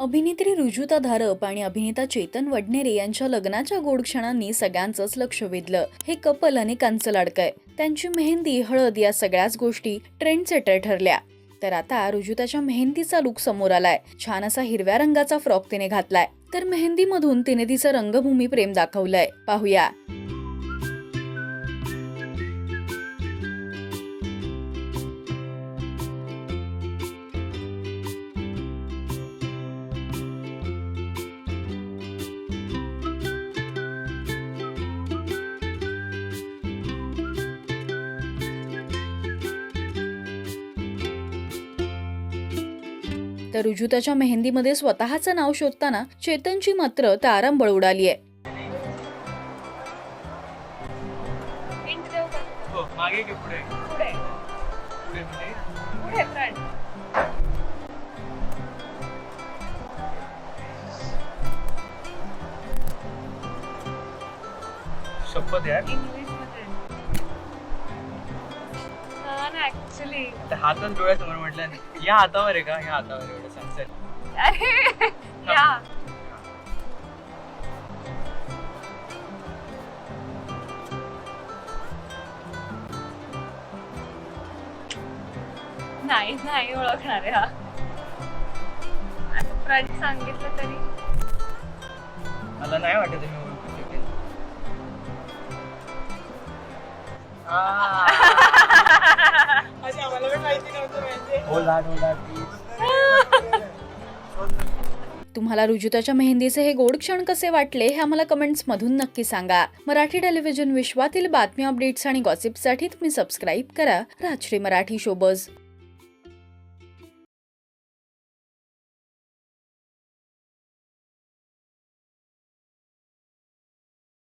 अभिनेत्री रुजुता धारप आणि अभिनेता चेतन वडनेरे यांच्या लग्नाच्या गोड क्षणांनी सगळ्यांचंच लक्ष वेधलं. हे कपल अनेकांचं लाडकंय त्यांची मेहंदी हळद या सगळ्याच गोष्टी ट्रेंड सेटर ठरल्या. तर आता रुजुताच्या मेहंदीचा लुक समोर आलाय. छान असा हिरव्या रंगाचा फ्रॉक तिने घातलाय. तर मेहंदीमधून तिने तिचं रंगभूमी प्रेम दाखवलंय. पाहूया. तर रुजुताच्या मेहंदीमध्ये स्वतःचं नाव शोधताना चेतनची मात्र तारांबळ उडाली आहे. हो फ्रंट शपथ यार ऍक्च्युली हातात डोळ्यासमोर म्हटलं या हातावर आहे का? या हातावर एवढं सनसेट अरे या. नाही नाही ओळखणार आहे हा. आता फ्रंट सांगितलं तरी. मला नाही वाटत मी ओळखू शकेल. ओला तुम्हाला रुजुताच्या मेहंदीचे हे गोड क्षण कसे वाटले हे आम्हाला कमेंट्स मधून नक्की सांगा. मराठी टेलिव्हिजन विश्वातील बातमी अपडेट्स आणि गॉसिपसाठी तुम्ही सबस्क्राईब करा. राजश्री मराठी शोबज